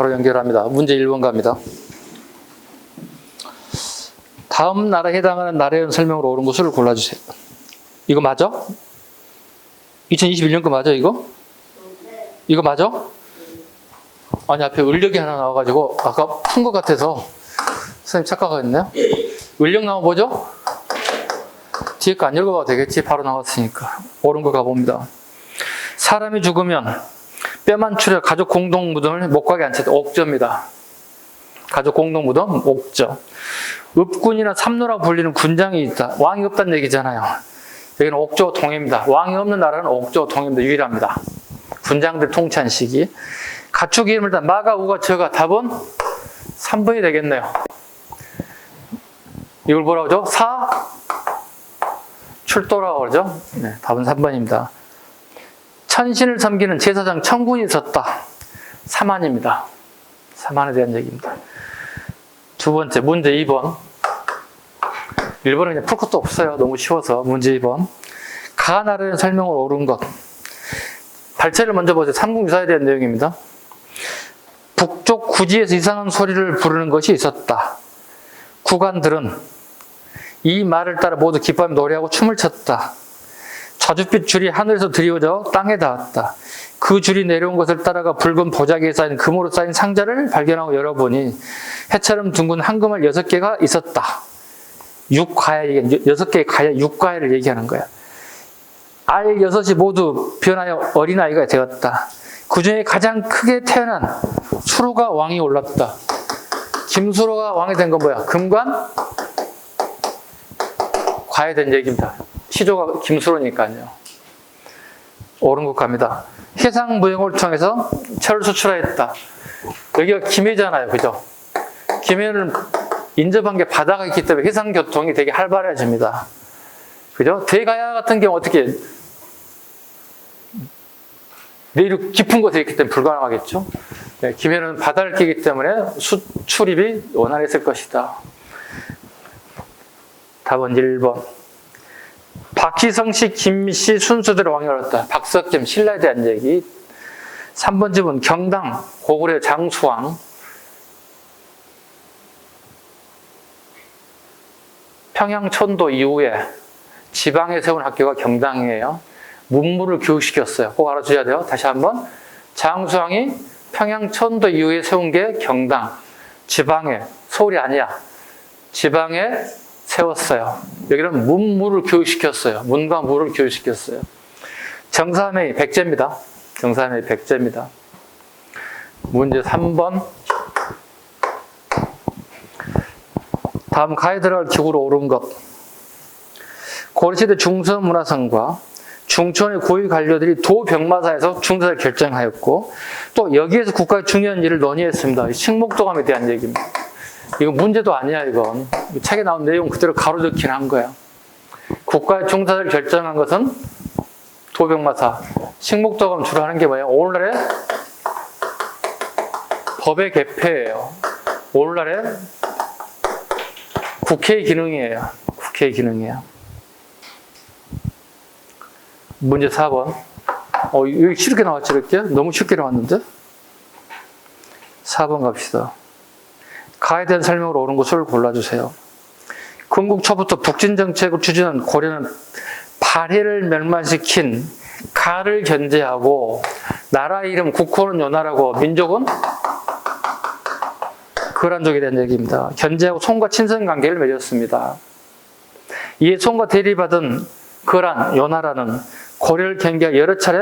바로 연결합니다. 문제 1번 갑니다. 다음 나라에 해당하는 나라의 설명으로 옳은 것을 골라주세요. 이거 맞아? 2021년 거 맞아 이거? 이거 맞아? 아니 앞에 을력이 하나 나와가지고 아까 푼 것 같아서 선생님 착각했네요. 을력 나와 보죠? 뒤에 거 안 읽어봐도 되겠지. 바로 나왔으니까. 옳은 거 가봅니다. 사람이 죽으면 뼈만 추려 가족 공동 무덤을 못 가게 앉혔다. 옥저입니다. 가족 공동 무덤 옥저. 읍군이나 삼노라고 불리는 군장이 있다. 왕이 없다는 얘기잖아요. 여기는 옥조 동해입니다. 왕이 없는 나라는 옥조 동해입니다. 유일합니다. 군장들 통치한 시기. 가축 이름을 다 마가 우가 저가 답은 3번이 되겠네요. 이걸 뭐라고 하죠? 사 출도라고 그러죠? 네, 답은 3번입니다. 천신을 섬기는 제사장 천군이 있었다. 사만입니다. 사만에 대한 얘기입니다. 두 번째, 문제 2번. 1번은 그냥 풀 것도 없어요. 너무 쉬워서. 문제 2번. 가나라는 설명을 옳은 것. 발췌를 먼저 보세요. 삼국유사에 대한 내용입니다. 북쪽 구지에서 이상한 소리를 부르는 것이 있었다. 구간들은 이 말을 따라 모두 기뻐하며 노래하고 춤을 췄다. 자줏빛 줄이 하늘에서 드리워져 땅에 닿았다. 그 줄이 내려온 것을 따라가 붉은 보자기에 쌓인 금으로 쌓인 상자를 발견하고 열어보니 해처럼 둥근 황금알 여섯 개가 있었다. 육과야, 여섯 개의 과야, 육과야를 얘기하는 거야. 알 여섯이 모두 변하여 어린아이가 되었다. 그 중에 가장 크게 태어난 수로가 왕이 올랐다. 김수로가 왕이 된 건 뭐야? 금관? 과외된 얘기입니다. 시조가 김수로니까요. 옳은 것 갑니다. 해상무역을 통해서 철을 수출하였다. 여기가 김해잖아요. 그죠? 김해는 인접한 게 바다가 있기 때문에 해상교통이 되게 활발해집니다. 그죠? 대가야 같은 경우 어떻게 내륙 깊은 곳에 있기 때문에 불가능하겠죠? 네, 김해는 바다를 끼기 때문에 수출입이 원활했을 것이다. 답은 1번. 박희성 씨, 김씨 순서대로 왕이 올랐다. 박석점, 신라에 대한 얘기. 3번 집은 경당, 고구려 장수왕. 평양 천도 이후에 지방에 세운 학교가 경당이에요. 문무를 교육시켰어요. 꼭 알아주셔야 돼요. 다시 한번. 장수왕이 평양 천도 이후에 세운 게 경당. 지방에, 서울이 아니야. 지방에 세웠어요. 여기는 문무를 교육시켰어요. 문과 무를 교육시켰어요. 정삼의 백제입니다. 정삼의 백제입니다. 문제 3번. 다음 가에 들어갈 기구로 옳은 것. 고려시대 중서문화성과 중천의 고위 관료들이 도병마사에서 중사를 결정하였고 또 여기에서 국가의 중요한 일을 논의했습니다. 식목도감에 대한 얘기입니다. 이거 문제도 아니야 이건 책에 나온 내용 그대로 가로적긴 한 거야. 국가의 중사를 결정한 것은 도병마사. 식목도 감 주로 하는 게 뭐예요? 오늘날의 법의 개폐예요. 오늘날의 국회의 기능이에요. 국회의 기능이에요. 문제 4번. 어, 여기 쉽게 나왔죠, 이렇게? 너무 쉽게 나왔는데? 4번 갑시다. 가에 대한 설명을 옳은 것을 골라주세요. 건국 초부터 북진 정책을 추진한 고려는 발해를 멸망시킨 가를 견제하고 나라 이름 국호는 요나라고 민족은 거란족에 대한 얘기입니다. 견제하고 송과 친선 관계를 맺었습니다. 이에 송과 대리받은 거란, 요나라는 고려를 경계하 여러 차례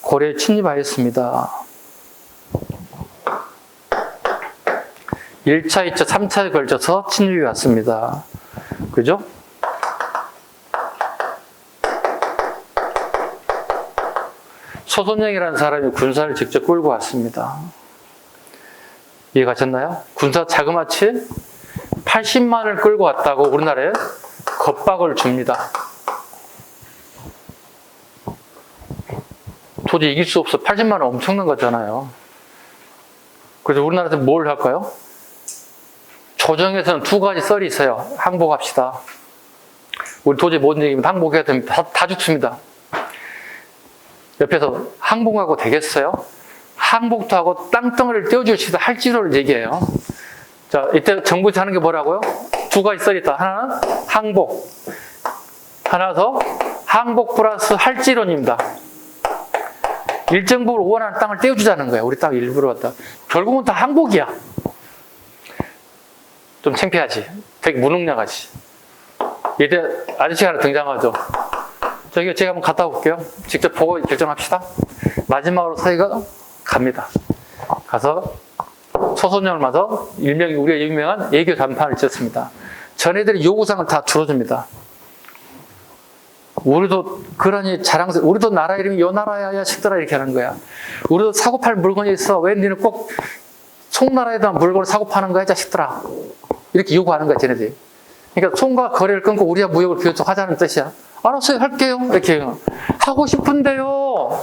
고려에 침입하였습니다. 1차, 2차, 3차에 걸쳐서 침입이 왔습니다. 그죠? 소손영이라는 사람이 군사를 직접 끌고 왔습니다. 이해 가셨나요? 군사 자그마치 80만을 끌고 왔다고 우리나라에 겁박을 줍니다. 도저히 이길 수 없어. 80만 원 엄청난 거잖아요. 그래서 우리나라에서 뭘 할까요? 조정에서는 두 가지 썰이 있어요. 항복합시다. 우리 도저히 못 이기면 항복해야 됩니다. 다, 다 죽습니다. 옆에서 항복하고 되겠어요? 항복도 하고 땅덩어리를 있다 할지로를 얘기해요. 자, 이때 정부에서 하는 게 뭐라고요? 두 가지 써있다. 하나는 항복. 하나 더 항복 플러스 할지론입니다. 일정 부분 원하는 땅을 떼어주자는 거예요. 우리 땅 일부러 갖다. 결국은 다 항복이야. 좀 창피하지. 되게 무능력하지. 이때 아저씨가 하나 등장하죠. 저기 제가 한번 갔다 올게요. 직접 보고 결정합시다. 마지막으로 서희가 갑니다. 가서 초소년을 맞아 일명이 우리가 유명한 애교 단판을 쳤습니다. 전애들이 요구사항을 다 들어줍니다. 우리도 그러니 자랑스 우리도 나라 이름이 요 나라야 야 식더라 이렇게 하는 거야. 우리도 사고 팔 물건이 있어. 왜 니는 꼭 송나라에다 물건을 사고 파는 거야 자식들아. 이렇게 요구하는 거야 쟤네들이. 그러니까 송과 거래를 끊고 우리와 무역을 비교하자는 뜻이야. 알았어요 할게요 이렇게 하고 싶은데요.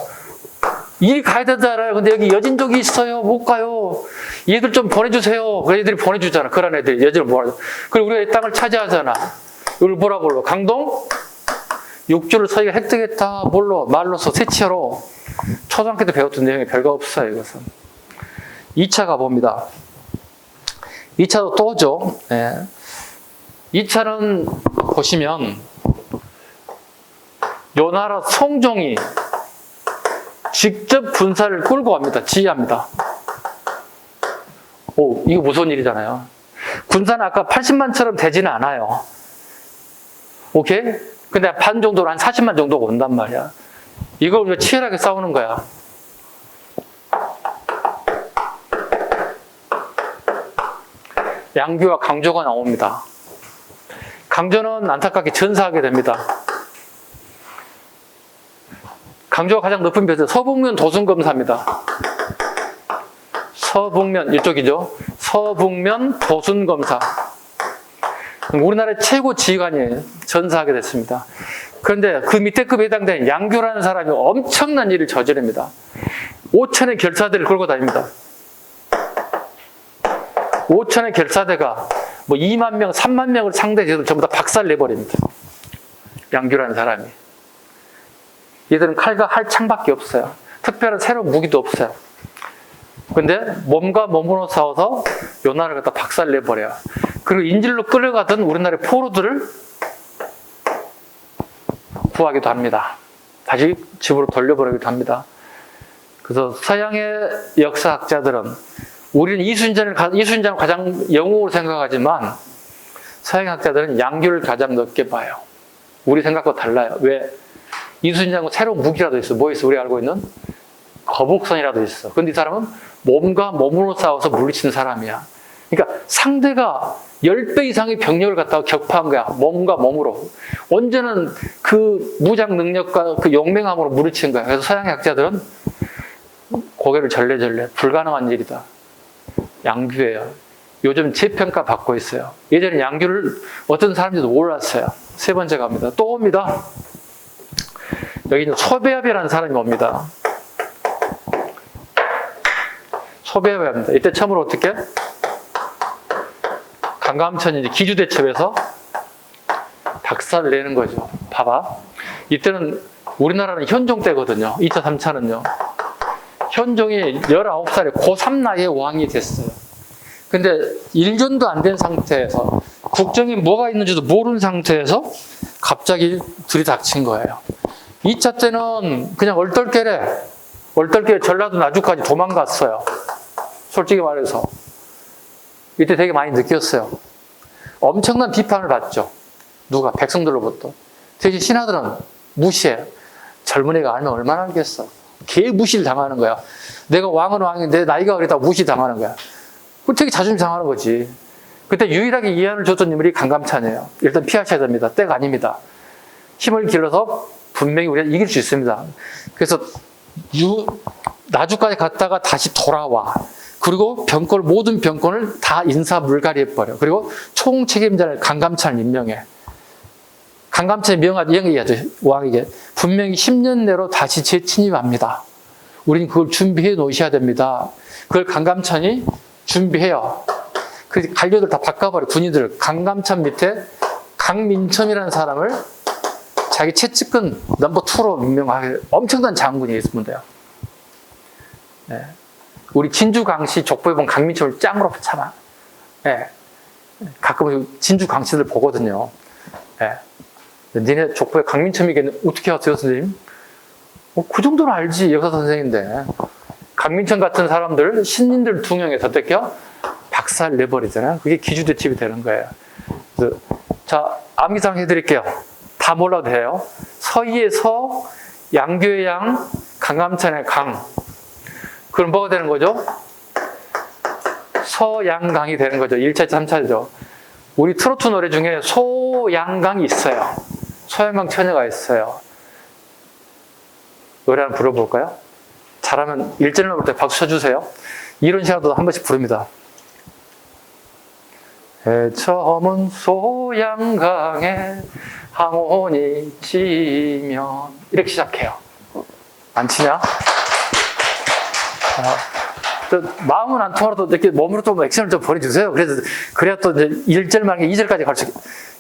일이 가야 되잖아요. 근데 여기 여진족이 있어요. 못 가요. 얘들 좀 보내주세요. 그 애들이 보내주잖아. 그런 애들 여진을 뭐하죠. 그리고 우리가 이 땅을 차지하잖아. 이걸 뭐라 불러? 강동? 육주를 서희가 획득했다. 뭘로? 말로서 세치어로. 초등학교 때 배웠던 내용이 별거 없어요. 이것은. 2차 가봅니다. 2차도 또 오죠. 예. 2차는 보시면 요 나라 송종이 직접 군사를 끌고 갑니다. 지휘합니다. 오, 이거 무서운 일이잖아요. 군사는 아까 80만처럼 되지는 않아요. 오케이? 근데 반 정도로 한 40만 정도가 온단 말이야. 이걸 우리가 치열하게 싸우는 거야. 양규와 강조가 나옵니다. 강조는 안타깝게 전사하게 됩니다. 강조가 가장 높은 벼슬 서북면 도순검사입니다. 서북면 이쪽이죠. 서북면 도순검사. 우리나라의 최고 지휘관이에요. 전사하게 됐습니다. 그런데 그 밑에 급에 해당되는 양규라는 사람이 엄청난 일을 저지릅니다. 5천의 결사대를 끌고 다닙니다. 5천의 결사대가 뭐 2만 명, 3만 명을 상대해서 전부 다 박살 내버립니다. 양규라는 사람이. 얘들은 칼과 할 창밖에 없어요. 특별한 새로운 무기도 없어요. 근데 몸과 몸으로 싸워서 요 나라를 갖다 박살 내버려요. 그리고 인질로 끌어가던 우리나라의 포로들을 구하기도 합니다. 다시 집으로 돌려보내기도 합니다. 그래서 서양의 역사학자들은 우리는 이순신을, 가- 이순신을 가장 영웅으로 생각하지만 서양 학자들은 양규를 가장 높게 봐요. 우리 생각과 달라요. 왜? 이순신하고 새로운 무기라도 있어. 뭐 있어? 우리 알고 있는? 거북선이라도 있어. 근데 이 사람은 몸과 몸으로 싸워서 물리치는 사람이야. 그러니까 상대가 10배 이상의 병력을 갖다가 격파한 거야. 몸과 몸으로. 언제는 그 무장 능력과 그 용맹함으로 물리치는 거야. 그래서 서양의 학자들은 고개를 절레절레 불가능한 일이다. 양규예요. 요즘 재평가 받고 있어요. 예전에 양규를 어떤 사람들도 몰랐어요. 세 번째 갑니다. 또 옵니다. 여기 이제 소배합이라는 사람이 옵니다. 소배합입니다. 이때 처음으로 어떻게? 강감천이 이제 기주대첩에서 박살을 내는 거죠. 봐봐. 이때는 우리나라는 현종 때거든요. 2차, 3차는요. 현종이 19살에 고3 나이에 왕이 됐어요. 근데 1년도 안 된 상태에서 국정에 뭐가 있는지도 모르는 상태에서 갑자기 들이닥친 거예요. 2차 때는 그냥 얼떨결에 얼떨결에 전라도 나주까지 도망갔어요. 솔직히 말해서. 이때 되게 많이 느꼈어요. 엄청난 비판을 받죠. 누가? 백성들로부터. 대신 신하들은 무시해. 젊은이가 알면 얼마나 알겠어. 개 무시를 당하는 거야. 내가 왕은 왕인데 나이가 어리다 무시 당하는 거야. 그 되게 자존심 상하는 거지. 그때 유일하게 이해를 줬던 인물이 강감찬이에요. 일단 피하셔야 됩니다. 때가 아닙니다. 힘을 길러서 분명히 우리가 이길 수 있습니다. 그래서 유, 나주까지 갔다가 다시 돌아와. 그리고 병권, 모든 병권을 다 인사 물갈이 해버려. 그리고 총 책임자를 강감찬을 임명해. 강감찬이 명하, 명의하죠. 왕에게. 분명히 10년 내로 다시 재침입합니다. 우린 그걸 준비해 놓으셔야 됩니다. 그걸 강감찬이 준비해요. 그 관료들 다 바꿔버려. 군인들. 강감찬 밑에 강민첨이라는 사람을 자기 채찍근 넘버 투로 임명하게 엄청난 장군이 돼요. 네. 우리 진주 강씨 족보에 보면 강민철을 짱으로 참아. 예. 가끔 진주 강씨들 보거든요. 예. 니네 족보에 강민첨이겠네. 어떻게 하세요, 선생님? 어, 그 정도는 알지, 역사 선생인데. 강민천 같은 사람들, 신인들 둥영해서 어떻게요? 박살 내버리잖아요. 그게 기주대첩이 되는 거예요. 그래서 자, 암기상 해드릴게요. 다 몰라도 돼요. 서희의 서, 양교의 양, 강감찬의 강. 그럼 뭐가 되는 거죠? 서양강이 되는 거죠. 1차, 3차죠. 우리 트로트 노래 중에 소양강이 있어요. 소양강 처녀가 있어요. 노래 한번 불러볼까요? 잘하면 1절을 부를 때 박수 쳐주세요. 이런 식으로도 한 번씩 부릅니다. 해처음은 소양강에 항온이 지면 이렇게 시작해요. 안 치냐? 아, 또 마음은 안 통하도 이렇게 몸으로 좀 액션을 좀 보내주세요. 그래서 그래야 또 이제 1절 말고 2절까지 갈 수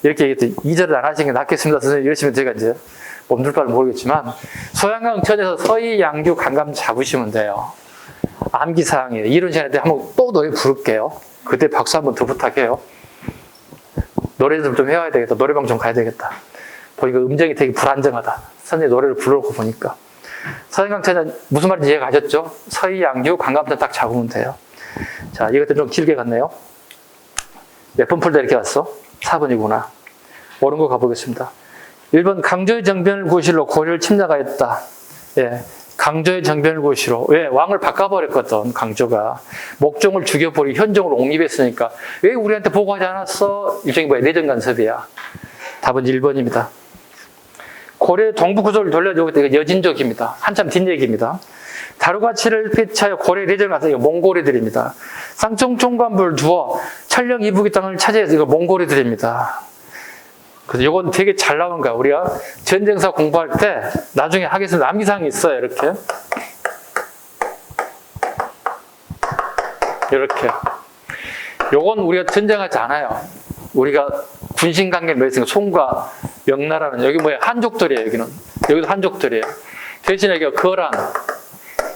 이렇게 얘기했더니 2절을 안 하시는 게 낫겠습니다. 선생님 이러시면 제가 이제 몸둘 바를 모르겠지만 소양강 천에서 서희 양규 강감 잡으시면 돼요. 암기사항이에요. 이런 시간에 한번 또 노래 부를게요. 그때 박수 한번 더 부탁해요. 노래를 좀 해와야 되겠다. 노래방 좀 가야 되겠다. 보니까 음정이 되게 불안정하다. 선생님 노래를 부르고 보니까. 서양강천은 무슨 말인지 이해가 가셨죠? 양규, 강감천 딱 잡으면 돼요. 자, 이것도 좀 길게 갔네요. 몇 번 풀다 이렇게 왔어? 4번이구나. 옳은 거 가보겠습니다. 1번 강조의 정변을 구시로 고려를 침략하였다. 예. 강조의 정변을 구시로. 왜? 왕을 바꿔버렸거든, 강조가. 목종을 죽여버리고 현종을 옹립했으니까. 왜 우리한테 보고하지 않았어? 일종의 뭐야? 내정 간섭이야. 답은 1번입니다. 고려 동부 구조를 돌려주고 이거 여진족입니다. 한참 뒷 얘기입니다. 다루가치를 폐차하여 고려 내정을 가서 이거 몽골이들입니다. 쌍총 총관부를 두어 천령 이북의 땅을 차지해서 이거 몽골이들입니다. 그래서 이건 되게 잘 나온 거야. 우리가 전쟁사 공부할 때 나중에 하겠습니다. 암기사항이 있어요. 이렇게. 이렇게. 요건 우리가 전쟁하지 않아요. 우리가 군신 관계를 맺으니까 송과 명나라는 여기 뭐야 한족들이에요. 여기는 여기도 한족들이에요. 대신 여기가 거란,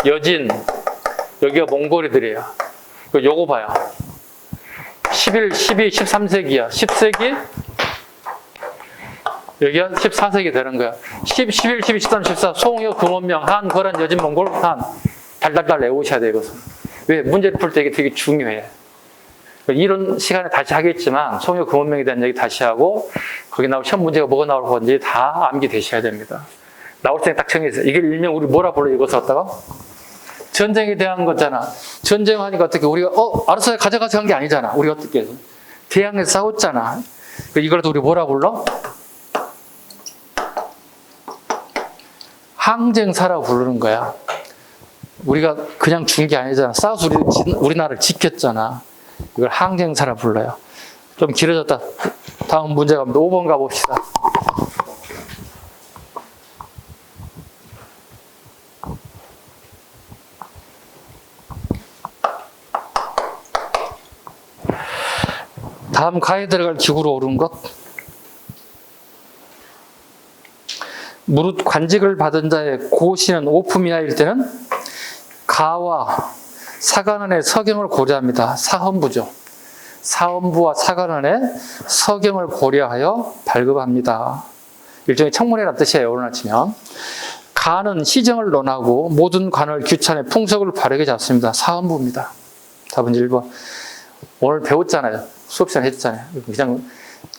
여진, 여기가 몽골이들이에요. 그 요거 봐요. 11, 12, 13세기야. 10세기 여기가 14세기 되는 거야. 10, 11, 12, 13, 14, 송유, 금원명, 한, 거란, 여진, 몽골, 한. 달달달 외우셔야 돼, 이것은. 왜? 문제를 풀 때 이게 되게 중요해. 이런 시간에 다시 하겠지만, 송유, 금원명에 대한 얘기 다시 하고, 거기 나올 시험 문제가 뭐가 나올 건지 다 암기되셔야 됩니다. 나올 때 딱 정해서. 이게 일명 우리 뭐라 불러, 이거 썼다가? 전쟁에 대한 거잖아. 전쟁하니까 어떻게 우리가, 어, 알아서 가져가서 한 게 아니잖아. 우리 어떻게 해서. 대항에서 싸웠잖아. 이거라도 우리 뭐라 불러? 항쟁사라고 부르는 거야. 우리가 그냥 준 게 아니잖아. 싸워서 우리, 지- 우리나라를 지켰잖아. 이걸 항쟁사라 불러요. 좀 길어졌다. 다음 문제 갑니다. 5번 가봅시다. 다음 가에 들어갈 기구로 오른 것. 무릇 관직을 받은 자의 고시는 오품이하일 때는 가와 사관원의 서경을 고려합니다. 사헌부죠. 사헌부와 사관원의 서경을 고려하여 발급합니다. 일종의 청문회란 뜻이에요. 오늘 아치면. 가는 시정을 논하고 모든 관을 규찬해 풍속을 바르게 잡습니다. 사헌부입니다. 답은 1번. 오늘 배웠잖아요. 수업 시간 했잖아요. 그냥,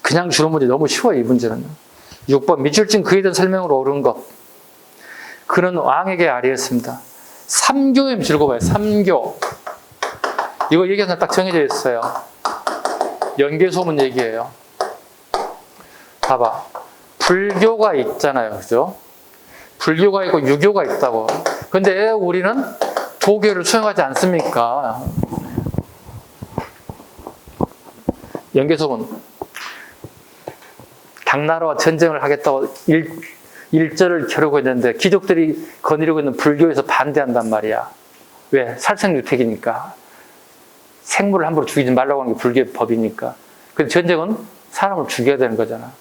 그냥 주는 문제 너무 쉬워요. 이 문제는. 6번 미줄진 그에 대한 설명으로 옳은 것. 그는 왕에게 아리했습니다. 삼교임 즐거워요. 삼교. 이거 얘기하면 딱 정해져 있어요. 연계소문 얘기예요. 봐봐. 불교가 있잖아요. 그죠? 불교가 있고 유교가 있다고. 근데 왜 우리는 도교를 수용하지 않습니까? 연계소문. 당나라와 전쟁을 하겠다고 일, 일절을 겨루고 있는데 귀족들이 거느리고 있는 불교에서 반대한단 말이야. 왜? 살생유택이니까. 생물을 함부로 죽이지 말라고 하는 게 불교의 법이니까. 근데 전쟁은 사람을 죽여야 되는 거잖아.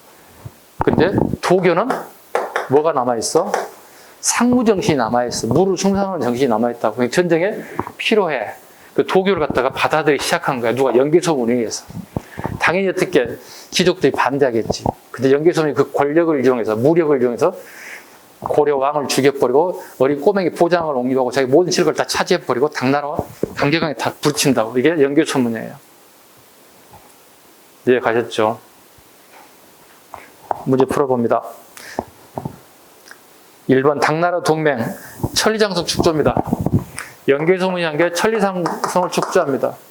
근데 도교는 뭐가 남아있어? 상무 정신이 남아있어. 무를 충성하는 정신이 남아있다고. 그러니까 전쟁에 필요해. 그 도교를 갖다가 받아들이기 시작한 거야. 누가 연개소문에 의해서. 당연히 어떻게 귀족들이 반대하겠지. 근데 연개소문이 그 권력을 이용해서, 무력을 이용해서 고려 왕을 죽여버리고 어린 꼬맹이 보장을 옹립하고 자기 모든 실력을 다 차지해버리고 당나라와 강경하게 다 붙인다고. 이게 연개소문이에요. 이해 가셨죠? 문제 풀어봅니다. 1번 당나라 동맹 천리장성 축조입니다. 연개소문이 한게 천리장성을 축조합니다.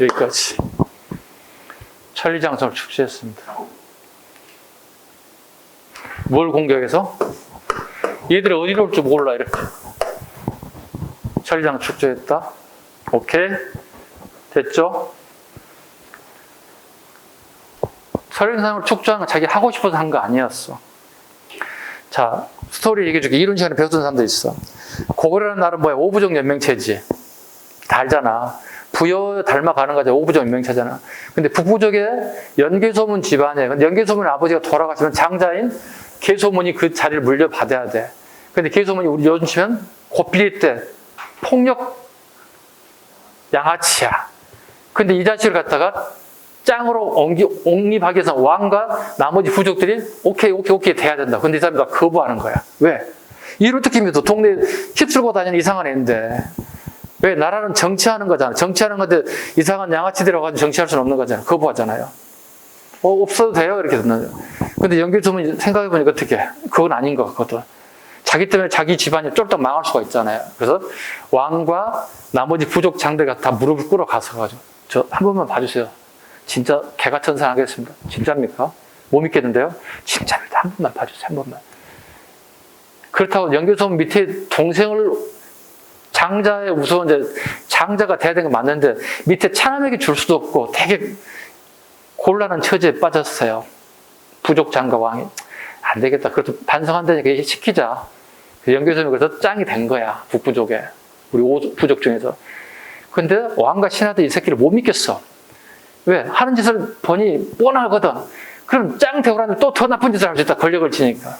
여기까지. 천리장성을 축제했습니다. 뭘 공격해서? 얘들이 어디로 올줄 몰라, 이렇게. 천리장 축제했다. 오케이. 됐죠? 천리장성을 축조한 건 자기 하고 싶어서 한 거 아니었어. 자, 스토리 얘기해 줄게. 이런 시간에 배웠던 사람도 있어. 고구려라는 나라는 뭐야? 오부족 연맹체지. 다 알잖아. 부여 닮아가는 거죠. 오부족 연맹체잖아. 근데 북부족의 연개소문 집안에, 연개소문 아버지가 돌아가시면 장자인 개소문이 그 자리를 물려받아야 돼. 근데 개소문이 우리 요즘 치면 고필일 때 폭력 양아치야. 근데 이 자식을 갖다가 짱으로 옹립하기 위해서 왕과 나머지 부족들이 오케이, 오케이, 오케이 돼야 된다. 근데 이 사람이 다 거부하는 거야. 왜? 이를 느낌에도 동네 휩쓸고 다니는 이상한 애인데. 왜? 나라는 정치하는 거잖아. 정치하는 건데 이상한 양아치들이 와가지고 정치할 수는 없는 거잖아. 거부하잖아요. 어, 없어도 돼요? 이렇게 듣는 근데 연결소문 생각해보니까 어떻게? 그건 아닌 것 같거든. 자기 때문에 자기 집안이 쫄딱 망할 수가 있잖아요. 그래서 왕과 나머지 부족 장대가 다 무릎을 꿇어 가서 가지고 저 한 번만 봐주세요. 진짜 개같은 상 하겠습니다. 진짜입니까? 못 믿겠는데요? 진짜입니다. 한 번만 봐주세요. 한 번만. 그렇다고 연결소문 밑에 동생을 장자의 우선 이제 장자가 돼야 되는 건 맞는데 밑에 차남에게 줄 수도 없고 되게 곤란한 처지에 빠졌어요. 부족 장과 왕이 안 되겠다. 그래도 반성한다니까 시키자. 연결소문이 그래서 짱이 된 거야 북부족에 우리 오 부족 중에서. 근데 왕과 신하들 이 새끼를 못 믿겠어. 왜? 하는 짓을 보니 뻔하거든. 그럼 짱 대우라는 또 더 나쁜 짓을 할 수 있다. 권력을 지니까.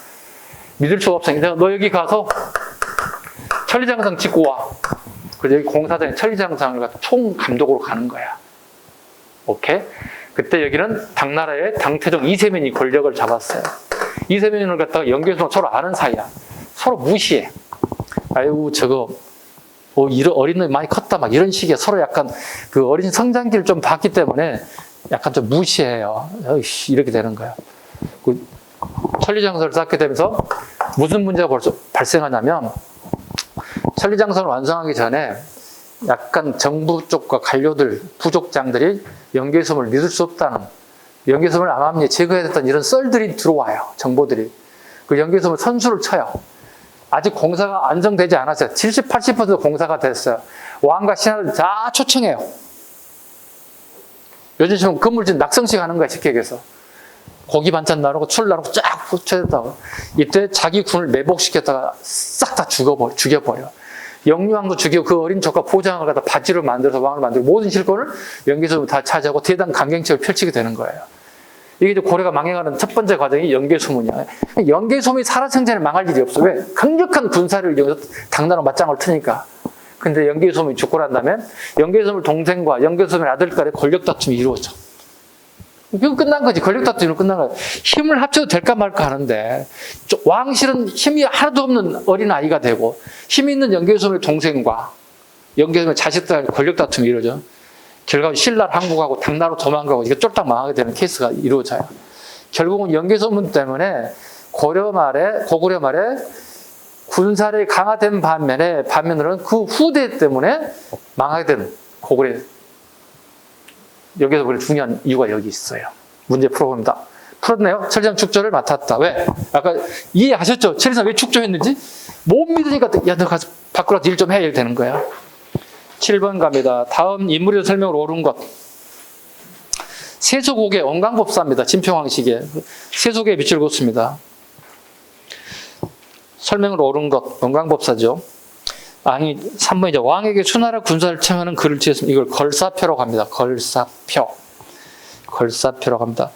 믿을 수가 없으니까 너 여기 가서 천리장성 짓고 와. 그래서 여기 공사장에 천리장성을 갖다 총 감독으로 가는 거야. 오케이? 그때 여기는 당나라의 당태종 이세민이 권력을 잡았어요. 이세민을 갖다가 연결소문 서로 아는 사이야. 서로 무시해. 아이고 저거 어, 이런 어린 놈이 많이 컸다 막 이런 식의 서로 약간 그 어린 성장기를 좀 봤기 때문에 약간 좀 무시해요. 어이씨 이렇게 되는 거야. 그 천리장성을 쌓게 되면서 무슨 문제가 벌써 발생하냐면 천리장성을 완성하기 전에 약간 정부 쪽과 관료들, 부족장들이 연개소문을 믿을 수 없다는 연개소문을 암암리에 제거해야 됐다는 이런 썰들이 들어와요. 정보들이. 그 연개소문 선수를 쳐요. 아직 공사가 안정되지 않았어요. 70, 80% 공사가 됐어요. 왕과 신하들 다 초청해요. 요즘 지금 건물진 낙성식 하는 거야, 쉽게 얘기해서. 고기 반찬 나누고 술 나누고 쫙 붙여다가 이때 자기 군을 매복시켰다가 싹 다 죽여버려. 죽여버려. 영유왕도 죽이고 그 어린 조카 포장을 갖다 바지로 만들어서 왕을 만들고 모든 실권을 연개소문 다 차지하고 대단 강경책을 펼치게 되는 거예요. 이게 이제 고려가 망해가는 첫 번째 과정이 연개소문이야. 연개소문이 살아생전에 망할 일이 없어. 왜? 강력한 군사를 이용해서 당나라 맞짱을 트니까. 근데 연개소문이 죽고 난 다음에 연개소문 동생과 연개소문 아들 간의 권력 다툼이 이루어져. 이거 끝난 거지. 권력 다툼이 끝난 거야. 힘을 합쳐도 될까 말까 하는데 왕실은 힘이 하나도 없는 어린 아이가 되고 힘 있는 연개소문의 동생과 연개소문의 자식들 간 권력 다툼이 이루어져. 결과는 신라를 항복하고 당나라로 도망가고 이게 쫄딱 망하게 되는 케이스가 이루어져요. 결국은 연개소문 때문에 고려 말에 고구려 말에 군사력이 강화된 반면에 반면으로는 그 후대 때문에 망하게 되는 고구려 여기서 우리 중요한 이유가 여기 있어요. 문제 풀어봅니다. 풀었네요. 천리장 축조를 맡았다. 왜? 아까 이해하셨죠? 천리장 왜 축조했는지? 못 믿으니까 야 너 가서 밖으로 일 좀 해. 이렇게 되는 거야. 7번 갑니다. 다음 인물의 설명으로 옳은 것. 세속옥의 원광법사입니다. 진평왕식의 세속의 빛을 곱습니다. 설명으로 옳은 것, 원광법사죠. 왕이 3번이죠. 왕에게 수나라 군사를 청하는 글을 지었습니다. 이걸 걸사표라고 합니다. 걸사표. 걸사표라고 합니다.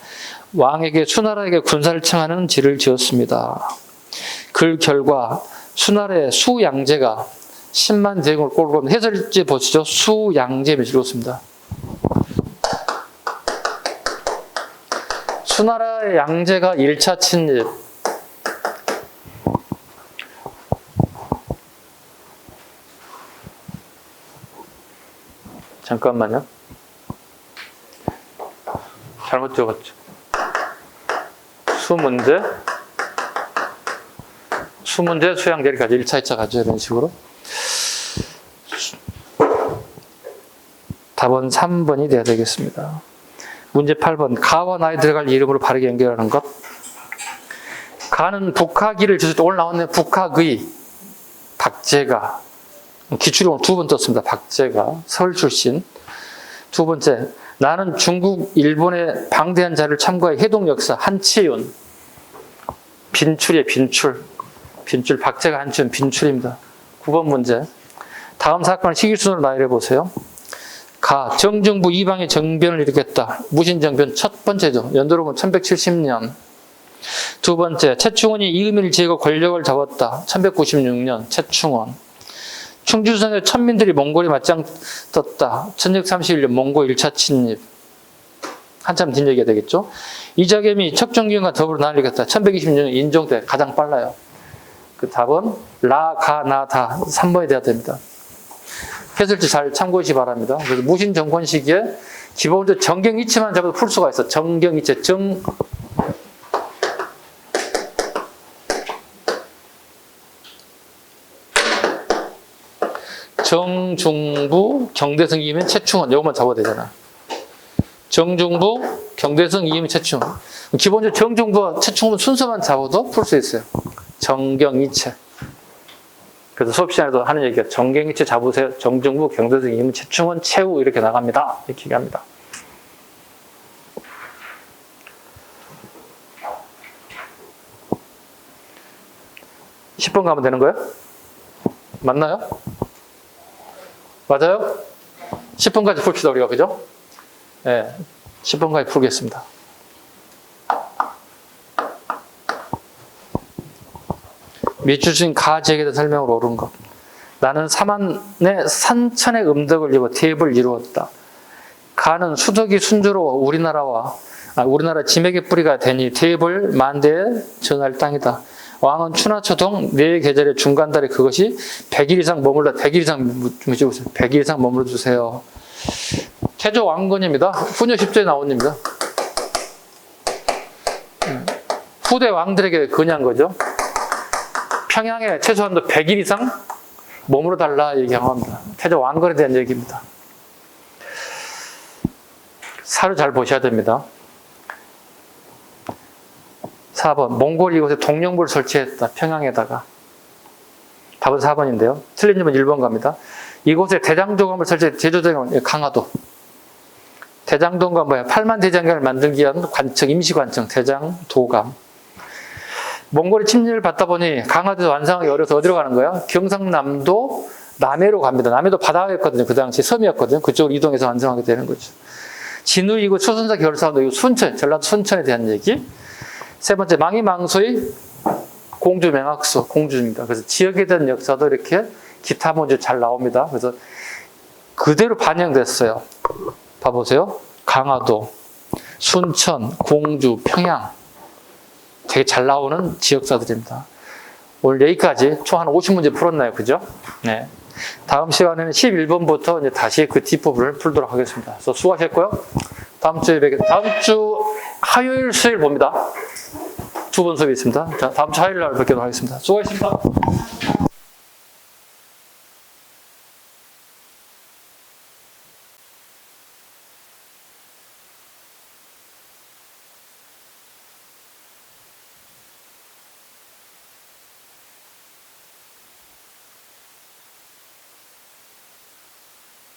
왕에게 수나라에게 군사를 청하는 지를 지었습니다. 글 결과 수나라의 수양제가 10만 대군을 꼴고 해설지 보시죠. 수양제 읽었습니다. 수나라의 양제가 1차 침입. 잠깐만요. 잘못 적었죠. 수 문제, 수 문제, 수양제를 가져 1차, 2차 가져 이런 식으로. 답은 3번이 돼야 되겠습니다. 문제 8번. 가와 나에 들어갈 이름으로 바르게 연결하는 것. 가는 북하기를 주실 때 오늘 나왔네. 북학의 박제가. 오늘 두번 떴습니다. 박제가. 서울 출신. 두 번째. 나는 중국, 일본의 방대한 자를 참고해 해동 역사. 한치윤. 빈출이에요. 빈출. 빈출. 박제가 한치윤. 빈출입니다. 9번 문제. 다음 사건을 시기순으로 나열해 보세요. 가 정정부 이방의 정변을 일으켰다. 무신정변 첫 번째죠. 연도로 보면 1170년. 두 번째 최충원이 이의밀 제거 권력을 잡았다. 1196년 최충원. 충주성의 천민들이 몽골에 맞짱 떴다. 1631년 몽골 1차 침입. 한참 뒷 얘기가 되겠죠. 이자겸이 척정기과 더불어 난리겠다. 1126년 인종 때 가장 빨라요. 그 답은 라, 가, 나, 다 3번이 돼야 됩니다. 해설지 잘 참고하시 기 바랍니다. 그래서 무신 정권 시기에 기본적으로 정경이체만 잡아도 풀 수가 있어. 정경이체, 정 정중부 경대성 이면 최충원 이것만 잡아야 되잖아. 정중부 경대성 이면 최충원. 기본적으로 정중부와 최충원 순서만 잡아도 풀 수 있어요. 정경이체. 그래서 수업 시간에도 하는 얘기가 정경이체 잡으세요. 정중부, 경대성, 이문, 최충원, 최후 이렇게 나갑니다. 이렇게 얘기합니다. (10번) 가면 되는 거예요? 맞나요? 맞아요? 10번까지 풉시다 우리가 그죠? 네, 10번까지 풀겠습니다. 미추신 가지에 대한 설명으로 옳은 것. 나는 사만의 산천의 음덕을 입어 대입을 이루었다. 가는 수덕이 순조로워 우리나라와 아, 우리나라 지맥의 뿌리가 되니 대입을 만대에 전할 땅이다. 왕은 추나 초동 네 계절의 중간 달에 그것이 100일 이상 머물러 100일 이상 묻지고 100일 이상 머물러 주세요. 태조 왕건입니다. 후녀 10조에 나옵니다. 음, 후대 왕들에게 건의한 거죠. 평양에 최소한도 100일 이상 머물러 달라 얘기합니다. 태조 왕건에 대한 얘기입니다. 사를 잘 보셔야 됩니다. 4번 몽골이 이곳에 동령부를 설치했다. 평양에다가. 답은 4번인데요. 틀린 점은 1번 갑니다. 이곳에 대장도감을 설치해 제조대감 강화도. 대장도가 뭐야? 8만 대장경을 만들기 위한 관청, 임시관청, 대장도감. 몽골이 침략을 받다 보니 강화도에서 완성하기 어려서 어디로 가는 거야? 경상남도 남해로 갑니다. 남해도 바다였거든요. 그 당시 섬이었거든요. 그쪽으로 이동해서 완성하게 되는 거죠. 진우 이고 초선사 결사도 이거 순천, 전라도 순천에 대한 얘기. 세 번째 망이망소의 공주 맹학수, 공주입니다. 그래서 지역에 대한 역사도 이렇게 기타 문제 잘 나옵니다. 그래서 그대로 반영됐어요. 봐보세요. 강화도, 순천, 공주, 평양. 되게 잘 나오는 지역사들입니다. 오늘 여기까지 총 한 50문제 풀었나요? 그죠? 네. 다음 시간에는 11번부터 이제 다시 그 뒷부분을 풀도록 하겠습니다. 그래서 수고하셨고요. 다음 주에 뵙겠 다음 주 화요일, 수요일 봅니다. 두 번 수업이 있습니다. 자, 다음 주 화요일 날 뵙도록 하겠습니다. 수고하셨습니다.